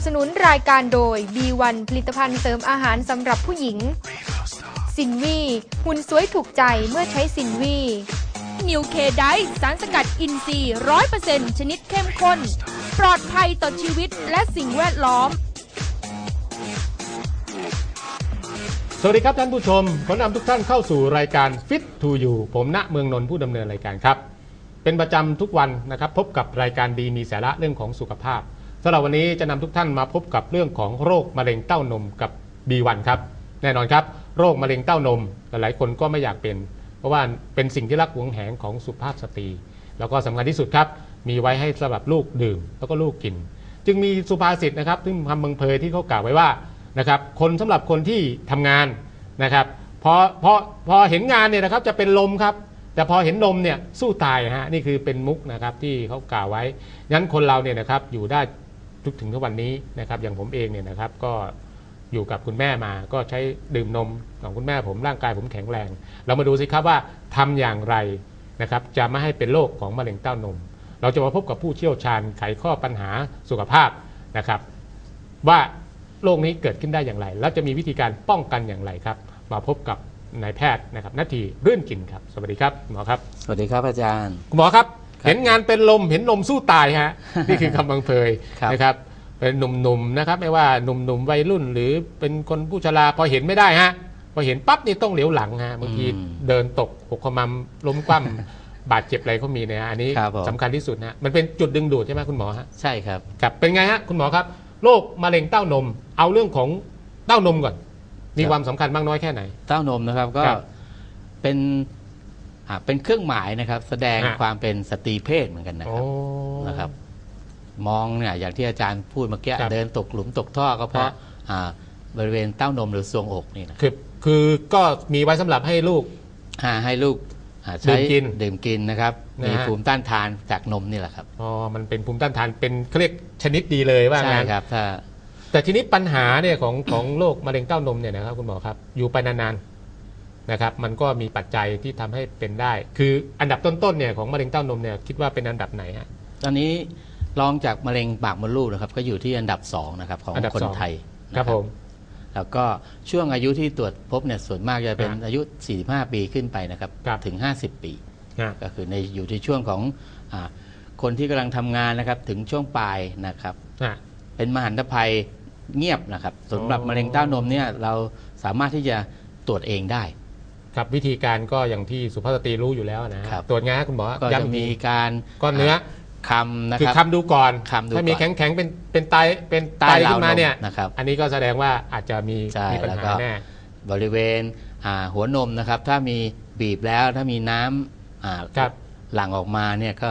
บสนุนรายการโดย B1 ผลิตภัณฑ์เสริมอาหารสำหรับผู้หญิง สินวีหุ่นสวยถูกใจเมื่อใช้สินวีนิวเคไดสารสกัดอินทรีย์ร้อยเปอร์เซ็นชนิดเข้มข้น ปลอดภัยต่อชีวิตและสิ่งแวดล้อม สวัสดีครับท่านผู้ชม ขอนำทุกท่านเข้าสู่รายการ Fit to You ผมณเมืองนนท์ผู้ดำเนินรายการครับ เป็นประจำทุกวันนะครับ พบกับรายการดีมีสาระเรื่องของสุขภาพ สำหรับวันนี้จะนำทุกท่านมาพบกับเรื่องของโรคมะเร็งเต้านมกับ B1 ครับ แน่นอนครับ โรคมะเร็งเต้านม หลายๆคนก็ไม่อยากเป็น เพราะว่าเป็นสิ่งที่รักหวงแหงของสุภาพสตรี แล้วก็สำคัญที่สุดครับ มีไว้ให้สำหรับลูกดื่ม แล้วก็ลูกกิน จึงมีสุภาษิตนะครับซึ่งคำเมืองเพยที่เขากล่าวไว้ว่านะครับคนสำหรับคนที่ทำงานนะครับพอพอพอเห็นงานเนี่ยนะครับจะเป็นลมครับ แต่พอเห็นนมเนี่ยสู้ตายฮะนี่คือเป็นมุกนะครับที่เขากล่าวไว้งั้นคนเราเนี่ยนะครับอยู่ได้ ทุกถึงทุกวันนี้นะครับอย่างผมเองเนี่ยนะครับก็อยู่กับคุณแม่มาก็ใช้ดื่มนมของคุณแม่ผมร่างกายผมแข็งแรง เรามาดูสิครับว่าทำอย่างไรนะครับจะไม่ให้เป็นโรคของมะเร็งเต้านม เราจะมาพบกับผู้เชี่ยวชาญไขข้อปัญหาสุขภาพนะครับ ว่าโรคนี้เกิดขึ้นได้อย่างไร แล้วจะมีวิธีการป้องกันอย่างไรครับ มาพบกับนายแพทย์นะครับนาทีรื่นกินครับ สวัสดีครับคุณหมอครับ สวัสดีครับอาจารย์คุณหมอครับครับ เห็นงานเป็นลมเห็นนมสู้ตายฮะนี่คือคำบังเพยครับนะครับเป็นหนุ่มๆนะครับไม่ว่าหนุ่มๆวัยรุ่น หรือเป็นคนผู้ชราพอเห็นไม่ได้ฮะพอเห็นปั๊บนี่ต้องเหลียวหลังฮะบางทีเดินตกหกขมำล้มคว่ำบาดเจ็บอะไรเขามีนะฮะอันนี้ครับผมสำคัญที่สุดนะมันเป็นจุดดึงดูดใช่ไหมคุณหมอฮะใช่ครับครับเป็นไงฮะคุณหมอครับโรคมะเร็งเต้านม เอาเรื่องของเต้านมก่อน มีครับความสำคัญมากน้อยแค่ไหน เต้านมนะครับก็ครับเป็น อ่าเป็นเครื่องหมายนะครับ แสดงฮะ ความเป็นสตรีเพศเหมือนกันนะโอ้ครับนะครับ มองเนี่ยอย่างที่อาจารย์พูดเมื่อกี้ครับเดินตกหลุมตกท่อก็เพราะฮะ อ่าบริเวณเต้านมหรือทรวงอกนี่นะคือคือก็มีไว้สำหรับให้ลูก อ่าให้ลูกอ่าดื่ใช้มกินดื่มกินนะครับ นะฮะ มีภูมิต้านทานจากนมนี่แหละครับอ๋อมันเป็นภูมิต้านทานเป็นเขาเรียกชนิดดีเลยว่าใช่งั้นครับถ้า แต่ทีนี้ปัญหาเนี่ยของของโรคมะเร็งเต้านมเนี่ยนะครับคุณหมอครับ อยู่ไปนานๆ นะครับมันก็มีปัจจัยที่ทำให้เป็นได้ คืออันดับต้นๆเนี่ยของมะเร็งเต้านมเนี่ยคิดว่าเป็นอันดับไหนฮะตอนนี้รองจากมะเร็งปากมดลูกนะครับก็อยู่ที่อันดับสองนะครับของอันดับคนสองไทยครันะบผมแล้วก็ช่วงอายุที่ตรวจพบเนี่ยส่วนมากจะเป็นฮะอายุ 45 ปีขึ้นไปนะครับครับถึง 50 ปีฮะก็คือในอยู่ในช่วงของอาคนที่กำลังทำงานนะครับถึงช่วงปลายนะครับฮะเป็นมหันตภัยเงียบนะครับสำหรับอ๋อมะเร็งเต้านมเนี่ยเราสามารถที่จะตรวจเองได้ ครับวิธีการก็อย่างที่สุภาพสตรีรู้อยู่แล้วนะฮะครับ ตรวจไงฮะคุณหมอก็ย้ำจะอีกมีทีการก้อนเนื้อ คำนะคือครับ คำดูก่อน คำดูถ้ามีก่อนแข็งแข็งๆ เป็นเป็นไตเป็นไตใต้ราวนมขึ้นมาเนี่ยนะครับอันนี้ก็แสดงว่าอาจจะมีใช่มีปัญแล้วหาก็แน่ บริเวณอ่าหัวนมนะครับ ถ้ามีบีบแล้วถ้ามีน้ำอ่าครับ หลั่งออกมาเนี่ยก็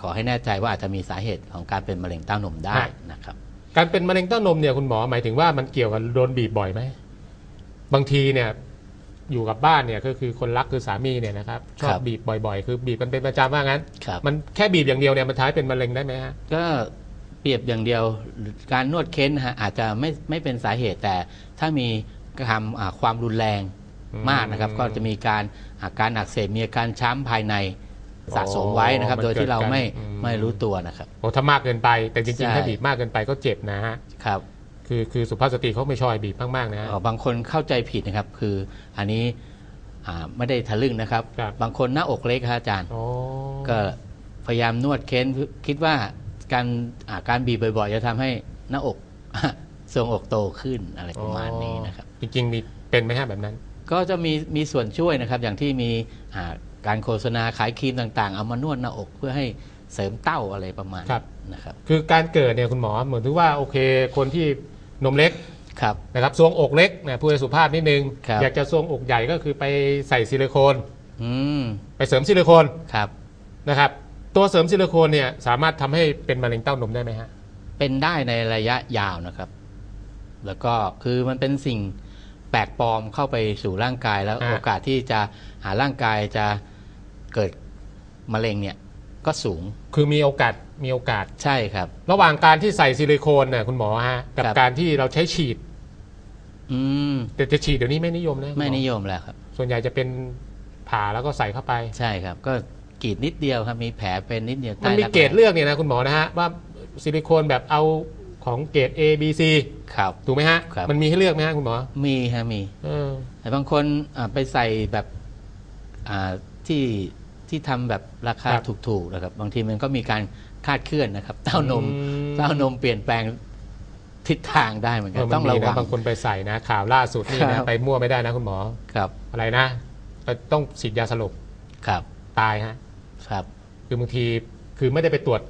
ขอให้แน่ใจว่าอาจจะมีสาเหตุของการเป็นมะเร็งเต้านมได้ฮะนะครับ การเป็นมะเร็งเต้านมเนี่ยคุณหมอหมายถึงว่ามันเกี่ยวกับโดนบีบบ่อยไหมบางทีเนี่ย อยู่กับบ้านเนี่ยก็คือคนรักคือสามีเนี่ยนะครับชอบครับบีบบ่อยๆ คือบีบกันเป็นประจำว่างั้นครับมันแค่บีบอย่างเดียวเนี่ยมันท้ายเป็นมะเร็งได้ไหมฮะก็เปรียบอย่างเดียวการนวดเค้นนะฮะอาจจะไม่ไม่เป็นสาเหตุแต่ถ้ามีกระทำอ่าความรุนแรงอืมมากนะครับ ก็จะมีการอาการอักเสบมีอาการช้ำภายในสะสมไว้นะครับอ๋อโดยที่เราไม่มันเกิดการอืมไม่รู้ตัวนะครับโอ้ถ้ามากเกินไปแต่จริงใช่ๆถ้าบีบมากเกินไปก็เจ็บนะฮะครับ คือคือสุภาพสตรีเขาไม่ชอบให้บีบมากๆนะฮะเอ่อบางคนเข้าใจผิดนะครับ คืออันนี้อ่าไม่ได้ทะลึ่งนะครับครับบางคนหน้าอกเล็กครับอาจารย์ อ๋อ ก็พยายามนวดเค้นคิดว่าการอ่าการบีบบ่อยๆ จะทำให้หน้าอก ทรวงอกโตขึ้นอะไรประมาณนี้นะครับจริงๆมีเป็นไหมฮะแบบนั้น ก็จะมีมีส่วนช่วยนะครับ อย่างที่มีอ่าการโฆษณาขายครีมต่างๆ เอามานวดหน้าอกเพื่อให้เสริมเต้าอะไรประมาณครับ นะครับ คือการเกิดเนี่ยคุณหมอเหมือนที่ว่าโอเค คนที่ นมเล็กครับ นะครับทรวงอกเล็กนะพูดให้สุภาพนิดนึง ครับ อยากจะทรวงอกใหญ่ก็คือไปใส่ซิลิโคน อืมไปเสริมซิลิโคนครับ นะครับ ตัวเสริมซิลิโคนเนี่ยสามารถทำให้เป็นมะเร็งเต้านมได้ไหมฮะ เป็นได้ในระยะยาวนะครับ แล้วก็คือมันเป็นสิ่งแปลกปลอมเข้าไปสู่ร่างกายแล้วอ่า โอกาสที่จะหาร่างกายจะเกิดมะเร็งเนี่ย ก็สูงคือมีโอกาสมีโอกาส ใช่ครับ ระหว่างการที่ใส่ซิลิโคนน่ะคุณหมอฮะกับครับ การที่เราใช้ฉีด อืมแต่จะฉีดเดี๋ยวนี้ไม่นิยมนะคุณหอไม่นิยมแล้วครับ ส่วนใหญ่จะเป็นผ่าแล้วก็ใส่เข้าไป ใช่ครับ ก็กรีดนิดเดียวครับ มีแผลเป็นนิดเดียวมันมีใต้รัเกรดเลือกเนี่ยนะคุณหมอนะฮะว่าซิลิโคนแบบเอาของเกรด A B C ครับ ถูกไหมฮะ ครับ มันมีให้เลือกไหมฮะคุณหมอมีฮะมี เออ แต่บางคนอ่าไปใส่แบบอ่าที่ ที่ทำแบบราคาครับถูกๆนะครับ บางทีมันก็มีการคาดเคลื่อนนะครับ เต้านมอืมเต้านมเปลี่ยนแปลงทิศทางได้เหมือนเอกันอมันต้องมีระนะวังบางคนไปใส่นะข่าวล่าสุดนี่ครันะบไปมั่วไม่ได้นะคุณหมอครับ อะไรนะเอ่อต้องฉีดยาสลบครับ ตายฮะครับ คือบางทีคือไม่ได้ไปตรวจ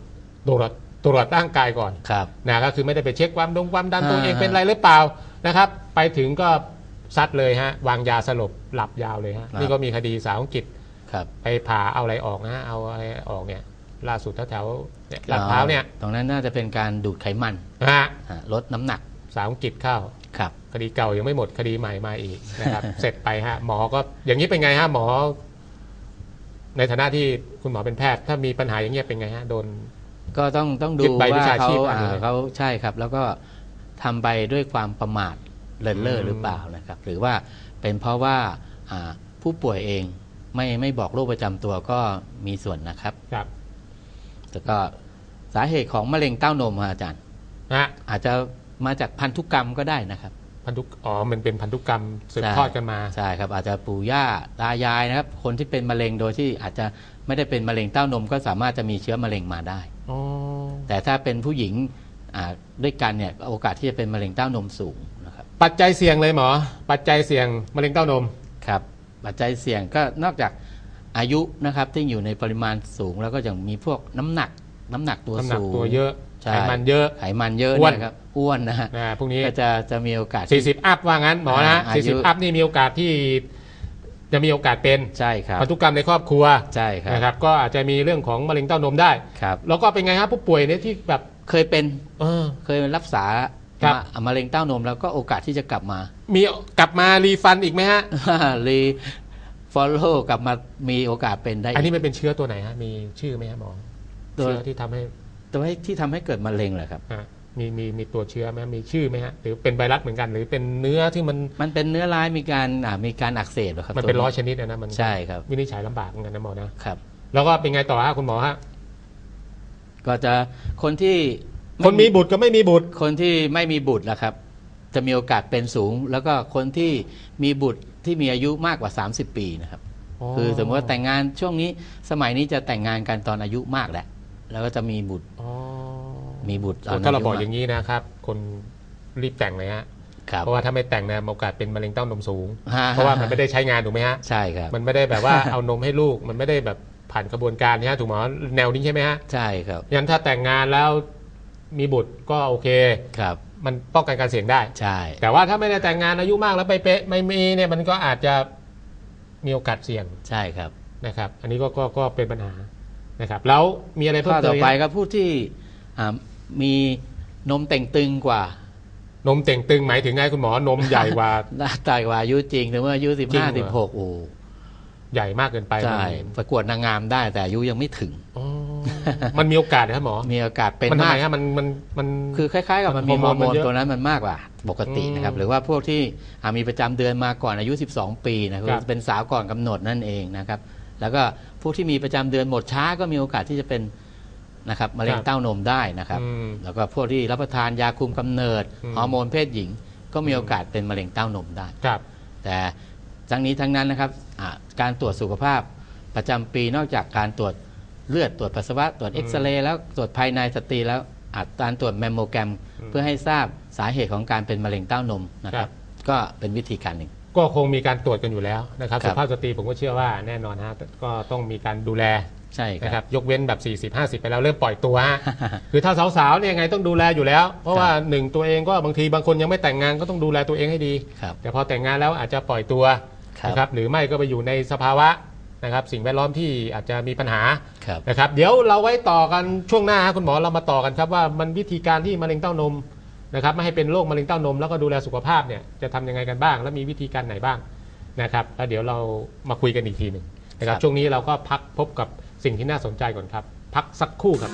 ตรวจตรวจร่างกายก่อนครับนะก็คือไม่ได้ไปเช็คความดงความดันตัวอ่าเองเป็นอะไรหรือเปล่านะครับ ไปถึงก็ซัดเลยฮะวางยาสลบหลับยาวเลยฮะนี่ก็มีคดีสาวอังกฤษ ครับไปผ่าเอาอะไรออกนะเอาอะไรออกเนี่ยล่าสุดแถวๆเนี่ยลาดพร้าวเนี่ยตรงนั้นน่าจะเป็นการดูดไขมันนะฮะฮะลดน้ำหนักสาวอังกฤษเข้าครับคดีเก่ายังไม่หมดคดีใหม่มาอีกนะครับ เสร็จไปฮะหมอก็อย่างนี้เป็นไงฮะหมอ ในฐานะที่คุณหมอเป็นแพทย์ ถ้ามีปัญหาอย่างเงี้ยเป็นไงฮะโดน ก็ต้องต้องดูยึดใบวิว่าชาเขาชีพมาอ่าเลยเขาใช่ครับ แล้วก็ทำไปด้วยความประมาทเลินเล่ออืมหรือเปล่านะครับ หรือว่าเป็นเพราะว่าอ่าผู้ป่วยเอง ไม่ไม่บอกโรคประจำตัวก็มีส่วนนะครับครับแล้วก็สาเหตุของมะเร็งเต้านมครับอาจารย์นะฮะอาจจะมาจากพันธุกรรมก็ได้นะครับ พันธุกอ๋อมันเป็นพันธุกรรมสืบใช่ทอดกันมาใช่ครับ อาจจะปู่ย่าตายายนะครับ คนที่เป็นมะเร็งโดยที่อาจจะไม่ได้เป็นมะเร็งเต้านม ก็สามารถจะมีเชื้อมะเร็งมาได้อ๋อแต่ถ้าเป็นผู้หญิงอ่าด้วยกันเนี่ยโอกาสที่จะเป็นมะเร็งเต้านมสูงนะครับ ปัจจัยเสี่ยงเลยหมอ ปัจจัยเสี่ยงมะเร็งเต้านมครับ ปัจจัยเสี่ยงก็นอกจากอายุนะครับที่อยู่ในปริมาณสูงแล้วก็ยังมีพวกน้ำหนักน้ำหนักตัวน้ำหนักสูงตัวเยอะใช่ไขมันเยอะไขมันเยอะอ้วนเนะครับอ้วนนะฮะนะพวกนี้ก็จะจะมีโอกาสที่40 อัพว่างั้นหมอนะอ่าอายุ40 อัพนี่มีโอกาสที่จะมีโอกาสเป็นใช่ครับพันธุกรรมในครอบครัวใช่ครับนะครับ ก็อาจจะมีเรื่องของมะเร็งเต้านมได้ครับแล้วก็เป็นไงครับผู้ป่วยเนี่ยที่แบบเคยเป็นเออเคยรักษา ครับมะมะเร็งเต้านมแล้วก็โอกาสที่จะกลับมา มีกลับมารีฟันอีกไหมฮะ รีฟอลโล่กลับมามีโอกาสเป็นได้อันนี้มันเป็นเชื้อตัวไหนฮะ มีชื่อไหมฮะหมอตัว เชื้อที่ทำให้ตัวที่ทำให้เกิดมะเร็งเหรอครับ อะมีมีมีตัวเชื้อไหมมีชื่อไหมฮะ หรือเป็นไวรัสเหมือนกัน หรือเป็นเนื้อที่มันมันเป็นเนื้อร้ายมีการอ่ามีการอักเสบเหรอครับมันเป็นตัวร้อยชนิดอะนะมันใช่ครับวินิจฉัยลำบากเหมือนกันนะหมอนะครับ แล้วก็เป็นไงต่อฮะคุณหมอฮะ ก็จะคนที่ คนมีบุตรกับไม่มีบุตร คนที่ไม่มีบุตรนะครับ จะมีโอกาสเป็นสูง แล้วก็คนที่มีบุตรที่มีอายุมากกว่า 30 ปีนะครับ คือสมมติว่าแต่งงานช่วงนี้สมัยนี้จะแต่งงานกันตอนอายุมากแหละ แล้วก็จะมีบุตรอ๋อมีบุตรตโอ้อนถ้าเรายุบอกมอย่างนี้นะครับ คนรีบแต่งเลยฮะครับเพราะว่าถ้าไม่แต่งเนี่ยโอกาสเป็นมะเร็งเต้านมสูงฮ่เพราะว่ามันไม่ได้ใช้งานถูกไหมฮะใช่ครับมันไม่ได้แบบว่าเอานมให้ลูกมันไม่ได้แบบผ่านกระบวนการนะฮะถูกหมอแนวนี้ใช่ไหมฮะใช่ครับยันถ้าแต่งงานแล้ว มีบุตรก็โอเค ครับ มันป้องกันการเสี่ยงได้ ใช่ แต่ว่าถ้าไม่ได้แต่งงานอายุมากแล้วไปเป๊ะไม่มีเนี่ยมันก็อาจจะมีโอกาสเสี่ยงใช่ครับ นะครับ อันนี้ก็ก็ก็เป็นปัญหานะครับ แล้วมีอะไรเพิ่ข้มอเติต่มออีกไปไหมก็ผู้ที่อ่ามีนมแต่งตึงกว่า นมเต่งตึงหมายถึงไงคุณหมอนมใหญ่กว่า หน้าตากว่าอายุจริงถึงว่าอายุสิบจริห้างเหรอสิบหกโอ้ใหญ่มากเกินไปใช่มันประกวดนางงามได้แต่อายุยังไม่ถึง อ๋อ มันมีโอกาสนะครับหมอ มีโอกาสเป็นมันทำมาไมกฮะมันมันมันคือคล้ายๆกับมัมันนมีฮฮออร์ร์โมโมนนเยอะตัวนั้นมันมากกว่าปกตินะครับอืมหรือว่าพวกที่อ่ามีประจำเดือนมาก่อนอายุ 12 ปีนะคครัรับบเป็นสาวก่อนกำหนดนั่นเองนะครับ แล้วก็พวกที่มีประจำเดือนหมดช้าก็มีโอกาสที่จะเป็นนะครับมะเร็งครับเต้านมได้นะครับอืมแล้วก็พวกที่รับประทานยาคุมกำเนิดอืมฮอร์โมนเพศหญิง ก็มีโอกาสเป็นมะเร็งเต้านมได้ครับ แต่ทั้งนี้ทั้งนั้นนะครับอ่าการตรวจสุขภาพประจำปีนอกจากการตรวจ เลือดตรวจปัสสาวะตรวจเอ็กซเรย์แล้วตรวจภายในสตรีแล้วอาจการตรวจแมมโมแกรม เพื่อให้ทราบสาเหตุของการเป็นมะเร็งเต้านมนะครับ ก็เป็นวิธีการหนึ่ง ก็คงมีการตรวจกันอยู่แล้วนะครับครัสุบภาพสตรีผมก็เชื่อว่าแน่นอนฮะก็ต้องมีการดูแลใช่คนะครัรับบยกเว้นแบบ 40 50 ไปแล้วเริ่มปล่อยตัวฮะคือถ้าสาวๆเนี่ยยังไงต้องดูแลอยู่แล้ว เพราะว่าหนึ่งตัวเองก็บางทีบางคนยังไม่แต่งงานก็ต้องดูแลตัวเองให้ดีครับแต่พอแต่งงานแล้วอาจจะปล่อยตัวครับนะครับหรือไม่ก็ไปอยู่ในสภาวะ นะครับสิ่งแวดล้อมที่อาจจะมีปัญหาครับนะครับเดี๋ยวเราไว้ต่อกันช่วงหน้าฮะคุณหมอเรามาต่อกันครับว่ามันวิธีการที่มะเร็งเต้านมนะครับไม่ให้เป็นโรคมะเร็งเต้านมแล้วก็ดูแลสุขภาพเนี่ยจะทำยังไงกันบ้าง และมีวิธีการไหนบ้างนะครับแล้วเดี๋ยวเรามาคุยกันอีกทีหนึ่งนะครับครับช่วงนี้เราก็พักพบกับสิ่งที่น่าสนใจก่อนครับ พักสักครู่ครับ